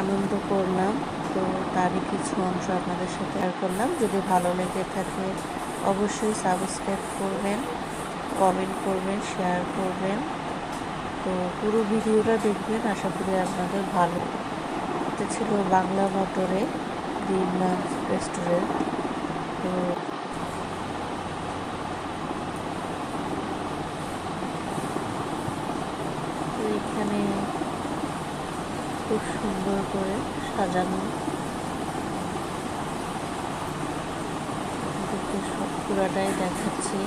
আনন্দ করলাম। তো তারই কিছু অংশ আপনাদের সাথে শেয়ার করলাম। যদি ভালো লেগে থাকে, অবশ্যই সাবস্ক্রাইব করবেন কমেন্ট করবেন শেয়ার করবেন। তো পুরো ভিডিওটা দেখবেন। আশা করি আপনাদের ভালো এটা ছিল বাংলা মোটরে গ্রিন রেস্টুরেন্ট তো এখানে খুব সুন্দর করে সাজানো। সব পুরাটাই দেখাচ্ছি।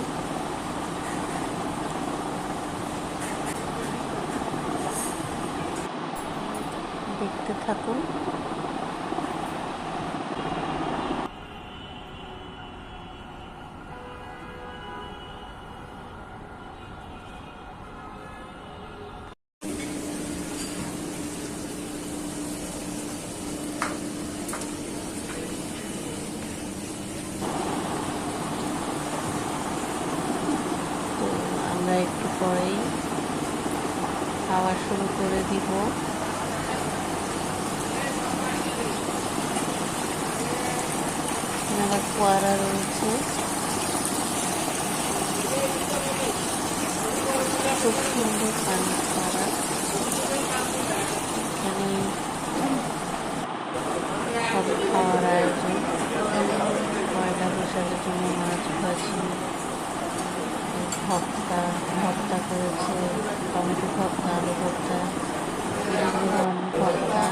দেখতে থাকুন। পরেই খাওয়া শুরু করে দিব। ফোয়ারা রয়েছে। খুব সুন্দর পানি ফোয়ারা এখানে সব খাওয়ার আয়োজন। পয়লা বৈশাখের জন্য মাছ ভাজি ของทุกขอบคาเลยครับจ้าที่มีรอนขอบคา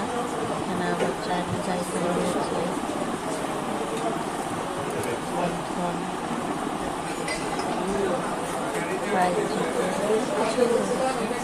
ธนาบัจจาที่ใจสลายเฉยวันทอนไปจุดเชื่อ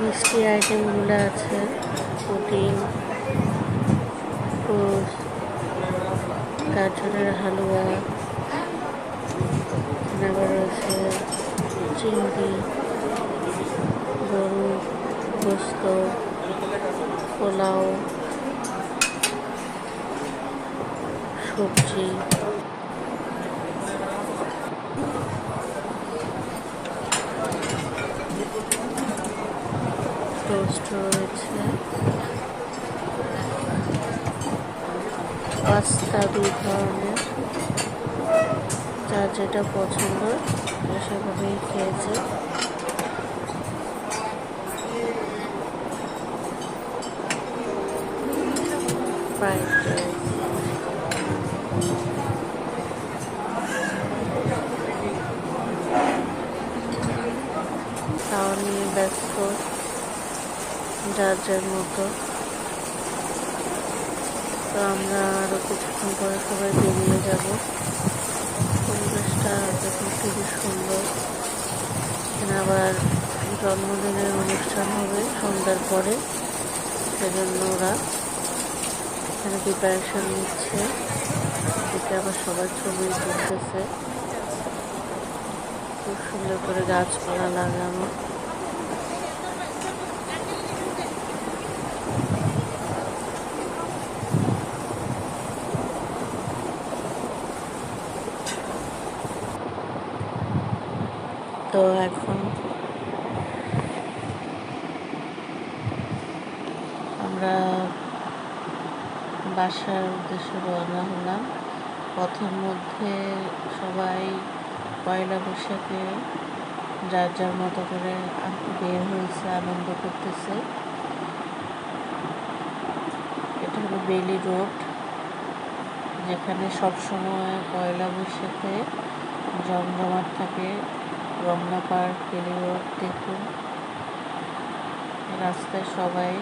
মিষ্টি আইটেমগুলো আছে রোজ গাজরের হালুয়া আবার রয়েছে চিংড়ি গরু গোস্ত পোলাও সবজি। টোস্ট রয়েছে পাস্তা দুই ধরনের যার যেটা পছন্দ সেভাবেই খেয়েছে। ফ্রাইড রাইস যার যার মতো। তো আমরা আরও কিছুক্ষণ পরে সবাই বেরিয়ে যাব। পরিবেশটা দেখুন খুবই সুন্দর। এখানে আবার জন্মদিনের অনুষ্ঠান হবে সন্ধ্যার পরে, সেজন্য ওরা এখানে প্রিপারেশন নিচ্ছে। এদিকে আবার সবার ছবি তুলতেছে। খুব সুন্দর করে গাছপালা লাগানো। তো এখন আমরা বাসার উদ্দেশ্যে রওনা হলাম। পথের মধ্যে সবাই পয়লা বৈশাখে যার যার মতো করে বের হয়েছে, আনন্দ করতেছে। এটা হলো বেলি রোড, যেখানে সবসময় পয়লা বৈশাখে জমজমাট থাকে। পার্ক বেলি রোড দেখুন রাস্তায় সবাই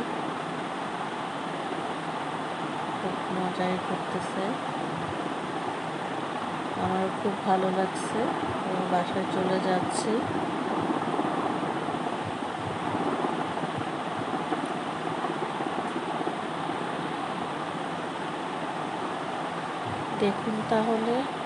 খুব মজাই করতেছে। আমার খুব ভালো লাগছে। তো বাসায় চলে যাচ্ছি। দেখুন তাহলে।